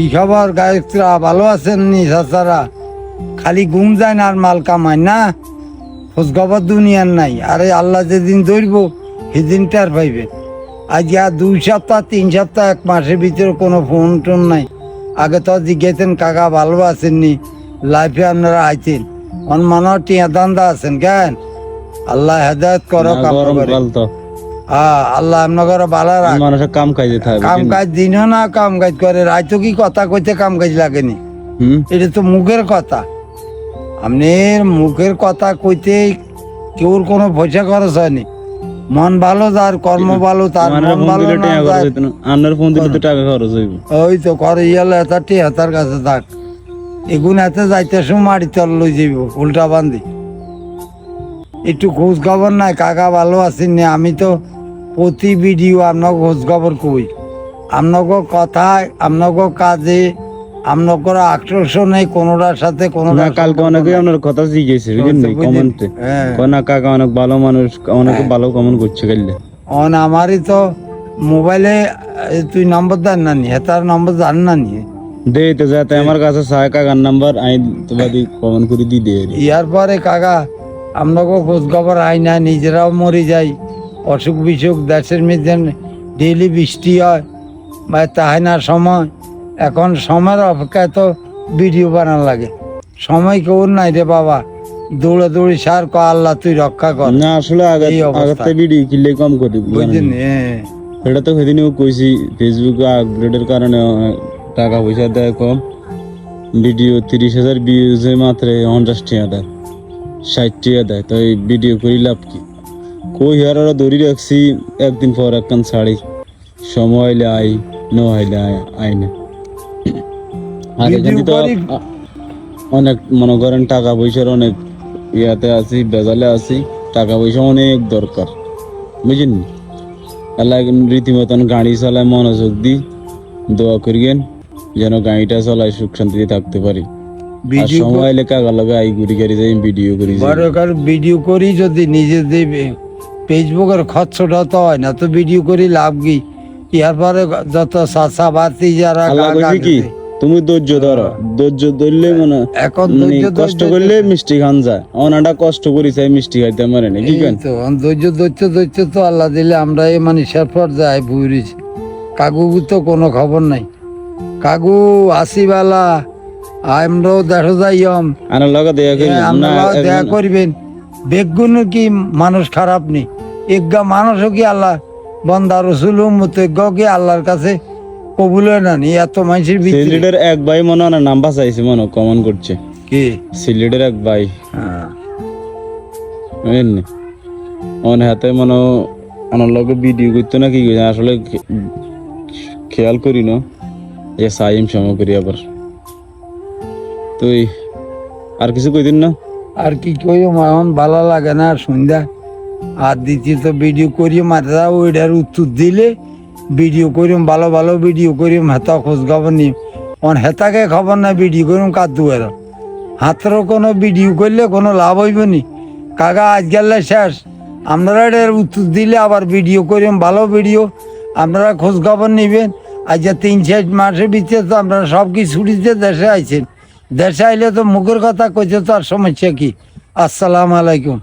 কি খবর গায়করা ভালো আছেন নি চাচারা? খালি ঘুম যায় না আর মাল কামায় না? খোঁজ খবর দুনিয়ার নাই। আরে আল্লাহ যেদিন ধরব সেদিন টের পাইবে। আজ আর দুই সপ্তাহ তিন সপ্তাহ এক মাসের ভিতরে কোনো ফোন টোন নাই। আগে তো জিজ্ঞেসেন কাকা ভালো আছেন নি? লাইফে আপনারা আইছেন? অন মনে টিয়া দান্দা আছেন কেন? আল্লাহ হেদায়ত করো না, আল্লাহ আপনাকে ভালো রাখ। মানুষের কাম কাজে থাকে কাম কাজ দিনও না কাম কাজ করে রাইতো কি কথা কইতে কাম কাজ লাগেনি? এটা তো মুখের কথা। আপনার মুখের কথা কইতে কেউর কোনো পয়সা খরচ হয়নি। মন ভালো যার কর্ম ভালো তার মন ভালো না টাকা খরচ যার- হইতো না। আপনার ফোন দিলে তো টাকা খরচ হইব। ওই তো করে ইয়ালে হাতার কাছে থাক। এগুন এতে যাইতে সময় মারি তল লই যাইব উল্টা বান্ধি একটু খোঁজ খবর নাই কাকা ভালো আছেন নি? আমি তো প্রতি ভিডিও আপনাকে খোঁজ খবর কই। আপনাকে কথায় আপনাকে কাজে আপনাকে আকর্ষণে কোনোটার সাথে না কালকে অনেকে আপনার কথা জিজ্ঞেসে বুঝলেন কমেন্টে। হ্যাঁ। কাকা অনেক ভালো মানুষ অনেকে ভালো কমেন্ট করছে কাইলে। অন আমারই তো মোবাইলে তুই নম্বর দেন না নি? হেতার নম্বর জান না নি? দে তো যাতে আমার কাছে সায় কাকার নাম্বার আই তো বাদি কমেন্ট করে দি দে। ইয়ার পরে কাকা আপনাকে খোঁজ খবর আই না নিজেরাও মরে যাই। অসুখ বিসুখ দেশের মধ্যে ডেইলি বৃষ্টি হয় বা তাই না সময়। এখন সময়ের অপেক্ষায় তো ভিডিও বানান লাগে। সময় কেউ নাই রে বাবা। দৌড়ে দৌড়ি সার ক আল্লাহ তুই রক্ষা কর। না আসলে আগে। ভিডিও কিনলে কম করি বুঝলেন এটা তো সেদিনও কইছি ফেসবুকে আপগ্রেডের কারণে টাকা পয়সা দেয় কম। ভিডিও তিরিশ হাজার ভিউজে মাত্র পঞ্চাশ টাকা দেয় ষাট টাকা দেয়। তো এই ভিডিও করি লাভ কি? কই আর ওরা ধরি রাখছি? একদিন পর একখান শাড়ি। সময় হইলে আই ন হইলে আই- না। আর এখানে তো অনেক মনে করেন টাকা পয়সার অনেক ইয়াতে আছি বেজালে আছি। টাকা পয়সা অনেক দরকার। বুঝলেন আল্লাহ রীতিমতন গাড়ি চালায় মনোযোগ দি দোয়া করিয়েন যেন গাড়িটা চালায় সুখ শান্তিতে থাকতে পারি। আর সময় কাকা লগে আই ঘুরি গাড়ি যাই ভিডিও কার ভিডিও করি যদি নিজে দেবে। ফেসবুকের খরচটা তো হয় না তো ভিডিও করি লাভ কি? ইয়ার পরে যত চাচা বাতি যারা কি? তুমি ধৈর্য ধরো। ধৈর্য ধরলে মানে এখন মানে কষ্ট করলে মিষ্টি খান যায়। অনাটা কষ্ট করি চাই মিষ্টি খাইতে পারে না কি কেন তো ধৈর্য ধৈর্য ধৈর্য তো আল্লাহ দিলে আমরা এই মানুষের পর যাই বুঝেছি কাকু তো কোনো খবর নাই। কাকু আসিবালা আমরাও দেখো যাইম হ্যাঁ, দেখা করবেন। বেগুন কি মানুষ খারাপ নেই এজ্ঞা মানুষও কি আল্লাহ বন্দা রসুল মুতজ্ঞ কি আল্লাহর কাছে কবুল হয় না নি? এত মানুষের সিলেটের এক ভাই মনে হয় নাম্বার চাইছে মনে কমন করছে। কি? সিলেটের এক ভাই। হ্যাঁ। অন হাতে মনে আমার লগে ভিডিও করতো না কি আসলে খেয়াল করি না। এ সাইম সম করি আবার। তুই আর কিছু কইদিন না? আর কি কই এখন ভালো লাগে না সন্ধ্যা। আর দ্বিতীয়ত ভিডিও করি মাথা ওইটার উত্তর দিলে ভিডিও করিম, ভালো ভালো ভিডিও করিম, হেতা খোঁজ খবর নিম। অন হেতাকে খবর না ভিডিও করিম কার দুয়ার হাতের কোনো ভিডিও করলে কোনো লাভ হইব নি। কাকা আজ গেলে শেষ। আপনারা এটার উত্তর দিলে আবার ভিডিও করিম, ভালো ভিডিও আপনারা খোঁজ খবর নিবেন। আজ তিন, চার মাসের ভিতরে তো আপনারা সব কিছু ছুটিতে দেশে আইছেন। দেশে আইলে তো মুখের কথা কইতে তো আর সমস্যা কি? আসসালামু আলাইকুম।